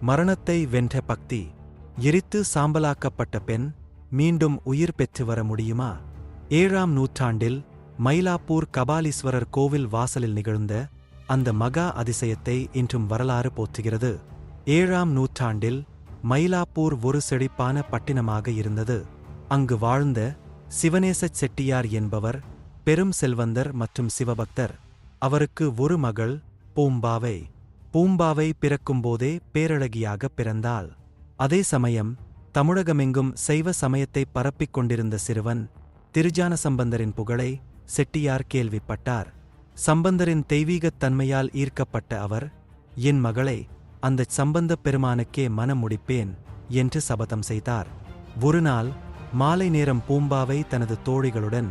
மரணத்தை வென்ற பக்தி எரித்து சாம்பலாக்கப்பட்ட பெண் மீண்டும் உயிர் பெற்று வர முடியுமா? ஏழாம் நூற்றாண்டில் மயிலாப்பூர் கபாலீஸ்வரர் கோவில் வாசலில் நிகழ்ந்த அந்த மகா அதிசயத்தை இன்றும் வரலாறு போற்றுகிறது. ஏழாம் நூற்றாண்டில் மயிலாப்பூர் ஒரு செழிப்பான பட்டினமாக இருந்தது. அங்கு வாழ்ந்த சிவநேசச் செட்டியார் என்பவர் பெரும் செல்வந்தர் மற்றும் சிவபக்தர். அவருக்கு ஒரு மகள் பூம்பாவை. பூம்பாவை பிறக்கும்போதே பேரழகியாக பிறந்தாள். அதே சமயம் தமிழகமெங்கும் சைவ சமயத்தை பரப்பிக் கொண்டிருந்த சிறுவன் திருஜான சம்பந்தரின் புகழை செட்டியார் கேள்விப்பட்டார். சம்பந்தரின் தெய்வீகத் தன்மையால் ஈர்க்கப்பட்ட அவர் என் மகளை அந்தச் சம்பந்தப் பெருமானுக்கே மனம் முடிப்பேன் என்று சபதம் செய்தார். ஒருநாள் மாலை நேரம் பூம்பாவை தனது தோழிகளுடன்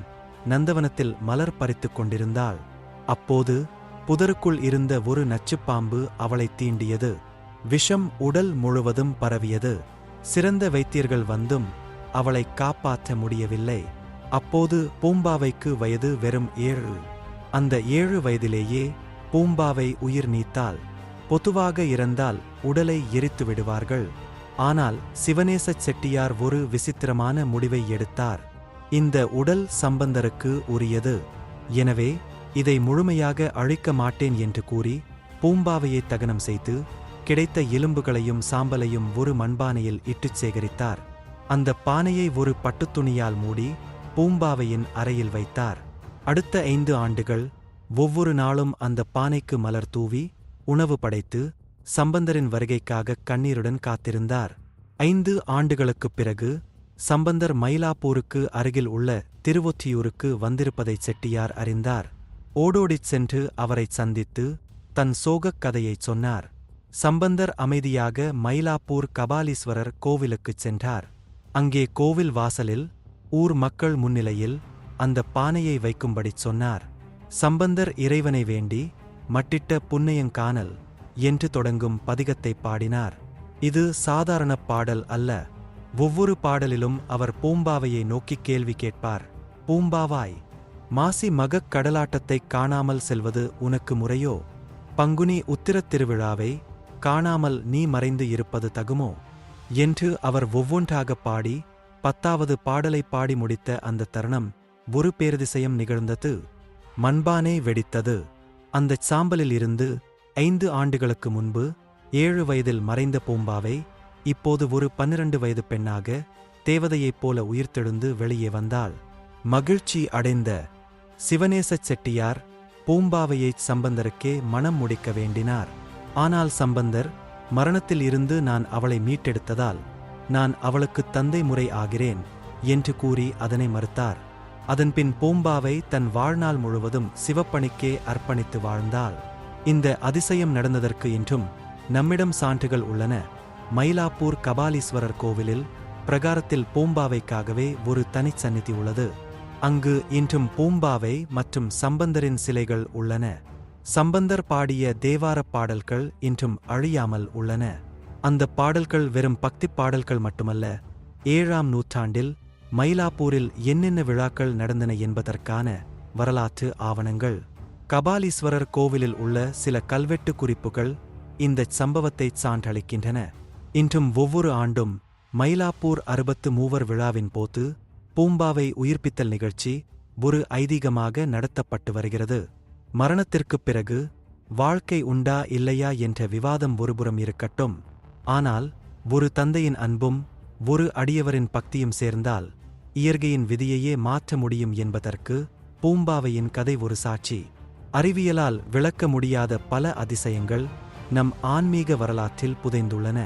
நந்தவனத்தில் மலர் பறித்துக் கொண்டிருந்தாள். அப்போது புதருக்குள் இருந்த ஒரு நச்சுப்பாம்பு அவளைத் தீண்டியது. விஷம் உடல் முழுவதும் பரவியது. சிறந்த வைத்தியர்கள் வந்தும் அவளை காப்பாற்ற முடியவில்லை. அப்போது பூம்பாவைக்கு வயது வெறும் ஏழு. அந்த ஏழு வயதிலேயே பூம்பாவை உயிர் நீத்தாள் பொதுவாக இறந்தால் உடலை எரித்து விடுவார்கள். ஆனால் சிவநேசச் செட்டியார் ஒரு விசித்திரமான முடிவை எடுத்தார். இந்த உடல் சம்பந்தருக்கு உரியது. எனவே இதை முழுமையாக அழிக்க மாட்டேன் என்று கூறி பூம்பாவையை தகனம் செய்து கிடைத்த எலும்புகளையும் சாம்பலையும் ஒரு மண்பானையில் இட்டுச் சேகரித்தார். அந்த பானையை ஒரு பட்டுத்துணியால் மூடி பூம்பாவையின் அறையில் வைத்தார். அடுத்த ஐந்து ஆண்டுகள் ஒவ்வொரு நாளும் அந்த பானைக்கு மலர் தூவி உணவு படைத்து சம்பந்தரின் வருகைக்காக கண்ணீருடன் காத்திருந்தார். ஐந்து ஆண்டுகளுக்குப் பிறகு சம்பந்தர் மயிலாப்பூருக்கு அருகில் உள்ள திருவொத்தியூருக்கு வந்திருப்பதைச் செட்டியார் அறிந்தார். ஓடோடிச் சென்று அவரைச் சந்தித்து தன் சோகக் கதையைச் சொன்னார். சம்பந்தர் அமைதியாக மயிலாப்பூர் கபாலீஸ்வரர் கோவிலுக்குச் சென்றார். அங்கே கோவில் வாசலில் ஊர் மக்கள் முன்னிலையில் அந்த பானையை வைக்கும்படிச் சொன்னார். சம்பந்தர் இறைவனை வேண்டி மட்டிட்ட புன்னையங்கானல் என்று தொடங்கும் பதிகத்தைப் பாடினார். இது சாதாரண பாடல் அல்ல. ஒவ்வொரு பாடலிலும் அவர் பூம்பாவையை நோக்கிக் கேள்வி கேட்பார். பூம்பாவாய் மாசி மகக் கடலாட்டத்தைக் காணாமல் செல்வது உனக்கு முறையோ? பங்குனி உத்திரத் திருவிழாவை காணாமல் நீ மறைந்து இருப்பது தகுமோ? என்று அவர் ஒவ்வொன்றாகப் பாடி பத்தாவது பாடலை பாடி முடித்த அந்த தருணம் ஒரு பேரதிசயம் நிகழ்ந்தது. மண்பானே வெடித்தது. அந்தச் சாம்பலில் இருந்து ஐந்து ஆண்டுகளுக்கு முன்பு ஏழு வயதில் மறைந்த பூம்பாவை இப்போது ஒரு பன்னிரண்டு வயது பெண்ணாக தேவதையைப் போல உயிர்த்தெழுந்து வெளியே வந்தாள். மகிழ்ச்சி அடைந்த சிவநேசச் செட்டியார் பூம்பாவையைச் சம்பந்தருக்கே மனம் முடிக்க வேண்டினார். ஆனால் சம்பந்தர் மரணத்தில் இருந்து நான் அவளை மீட்டெடுத்ததால் நான் அவளுக்கு தந்தை முறை ஆகிறேன் என்று கூறி அதனை மறுத்தார். அதன்பின் பூம்பாவை தன் வாழ்நாள் முழுவதும் சிவப்பணிக்கே அர்ப்பணித்து வாழ்ந்தாள். இந்த அதிசயம் நடந்ததற்கு இன்றும் நம்மிடம் சான்றுகள் உள்ளன. மயிலாப்பூர் கபாலீஸ்வரர் கோவிலில் பிரகாரத்தில் பூம்பாவைக்காகவே ஒரு தனிச் சந்நிதி உள்ளது. அங்கு இன்றும் பூம்பாவை மற்றும் சம்பந்தரின் சிலைகள் உள்ளன. சம்பந்தர் பாடிய தேவாரப் பாடல்கள் இன்றும் அழியாமல் உள்ளன. அந்த பாடல்கள் வெறும் பக்திப் பாடல்கள் மட்டுமல்ல ஏழாம் நூற்றாண்டில் மயிலாப்பூரில் என்னென்ன விழாக்கள் நடந்தன என்பதற்கான வரலாற்று ஆவணங்கள். கபாலீஸ்வரர் கோவிலில் உள்ள சில கல்வெட்டு குறிப்புகள் இந்தச் சம்பவத்தைச் சான்றளிக்கின்றன. இன்றும் ஒவ்வொரு ஆண்டும் மயிலாப்பூர் அறுபத்து மூவர் விழாவின் போது பூம்பாவை உயிர்ப்பித்தல் நிகழ்ச்சி ஒரு ஐதீகமாக நடத்தப்பட்டு வருகிறது. மரணத்திற்குப் பிறகு வாழ்க்கை உண்டா இல்லையா என்ற விவாதம் ஒருபுறம் இருக்கட்டும். ஆனால் ஒரு தந்தையின் அன்பும் ஒரு அடியவரின் பக்தியும் சேர்ந்தால் இயற்கையின் விதியையே மாற்ற முடியும் என்பதற்கு பூம்பாவையின் கதை ஒரு சாட்சி. அறிவியலால் விளக்க முடியாத பல அதிசயங்கள் நம் ஆன்மீக வரலாற்றில் புதைந்துள்ளன.